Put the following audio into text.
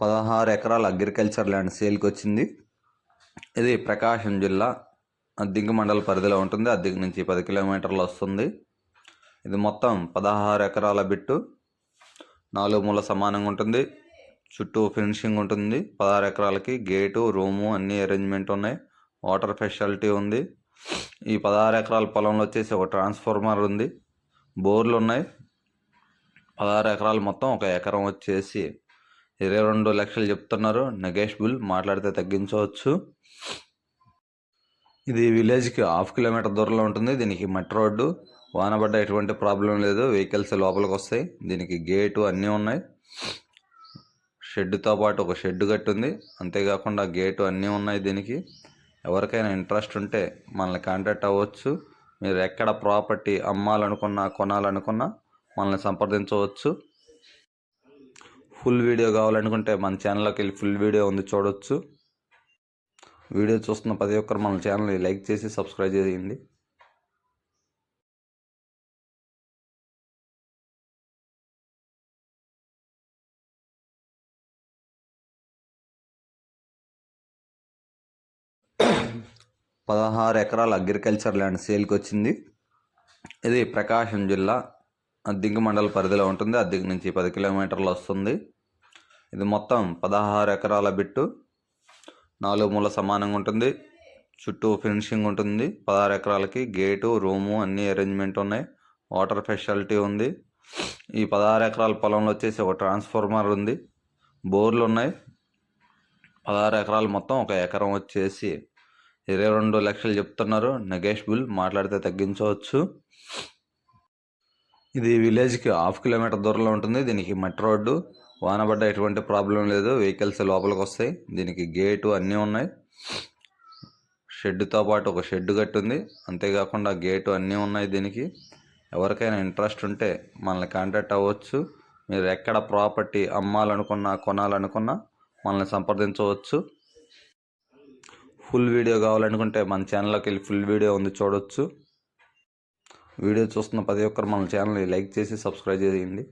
పదహారు ఎకరాల agriculture land సేల్కి వచ్చింది ఇది ప్రకాశం జిల్లా అద్దింక మండల పరిధిలో ఉంటుంది. అద్దెకి నుంచి పది కిలోమీటర్లు వస్తుంది. ఇది మొత్తం పదహారు ఎకరాల బిట్టు. నాలుగు మూల సమానంగా ఉంటుంది. చుట్టూ ఫినిషింగ్ ఉంటుంది. పదహారు ఎకరాలకి గేటు రూము అన్ని అరేంజ్మెంట్ ఉన్నాయి. వాటర్ ఫెసిలిటీ ఉంది. ఈ పదహారు ఎకరాల పొలంలో వచ్చేసి ఒక ట్రాన్స్ఫార్మర్ ఉంది. బోర్లు ఉన్నాయి. పదహారు ఎకరాలు మొత్తం ఒక ఎకరం వచ్చేసి ఇరవై రెండు లక్షలు చెప్తున్నారు. నెగోషియబుల్ మాట్లాడితే తగ్గించవచ్చు. ఇది విలేజ్కి హాఫ్ కిలోమీటర్ దూరంలో ఉంటుంది. దీనికి మట్టి రోడ్డు. వానబడ్డ ఎటువంటి ప్రాబ్లం లేదు. వెహికల్స్ లోపలికి వస్తాయి. దీనికి గేటు అన్నీ ఉన్నాయి. షెడ్తో పాటు ఒక షెడ్ కట్టుంది. అంతేకాకుండా గేటు అన్నీ ఉన్నాయి దీనికి. ఎవరికైనా ఇంట్రెస్ట్ ఉంటే మనల్ని కాంటాక్ట్ అవ్వచ్చు. మీరు ఎక్కడ ప్రాపర్టీ అమ్మాలనుకున్నా కొనాలనుకున్నా మనల్ని సంప్రదించవచ్చు. ఫుల్ వీడియో కావాలనుకుంటే మన ఛానల్లోకి వెళ్ళి ఫుల్ వీడియో ఉంది చూడొచ్చు. వీడియో చూస్తున్న ప్రతి ఒక్కరు మన ఛానల్ని లైక్ చేసి సబ్స్క్రైబ్ చేయండి. పదహారు ఎకరాల అగ్రికల్చర్ ల్యాండ్ సేల్కి వచ్చింది. ఇది ప్రకాశం జిల్లా అద్దింక మండల పరిధిలో ఉంటుంది. అద్దింక నుంచి పది కిలోమీటర్లు వస్తుంది. ఇది మొత్తం పదహారు ఎకరాల బిట్టు. నాలుగు మూల సమానంగా ఉంటుంది. చుట్టూ ఫినిషింగ్ ఉంటుంది. పదహారు ఎకరాలకి గేటు రూము అన్ని అరేంజ్మెంట్ ఉన్నాయి. వాటర్ ఫెసిలిటీ ఉంది. ఈ పదహారు ఎకరాల పొలంలో వచ్చేసి ఒక ట్రాన్స్ఫార్మర్ ఉంది. బోర్లు ఉన్నాయి. పదహారు ఎకరాలు మొత్తం ఒక ఎకరం వచ్చేసి ఇరవై రెండు లక్షలు చెప్తున్నారు. నెగోషియబుల్ మాట్లాడితే తగ్గించవచ్చు. ఇది విలేజ్కి హాఫ్ కిలోమీటర్ దూరంలో ఉంటుంది. దీనికి మట్టి రోడ్డు వానబడ్డ ఎటువంటి ప్రాబ్లం లేదు. వెహికల్స్ లోపలికి వస్తాయి దీనికి గేటు అన్నీ ఉన్నాయి. షెడ్తో పాటు ఒక షెడ్ కట్టుంది. అంతేకాకుండా గేటు అన్నీ ఉన్నాయి దీనికి. ఎవరికైనా ఇంట్రెస్ట్ ఉంటే మనల్ని కాంటాక్ట్ అవ్వచ్చు. మీరు ఎక్కడ ప్రాపర్టీ అమ్మాలనుకున్నా కొనాలనుకున్నా మనల్ని సంప్రదించవచ్చు. ఫుల్ వీడియో కావాలనుకుంటే మన ఛానల్లోకి వెళ్ళి ఫుల్ వీడియో ఉంది చూడవచ్చు వీడియో చూస్తున్న ప్రతి ఒక్కరు మన ఛానల్ని లైక్ చేసి సబ్స్క్రైబ్ చేయండి.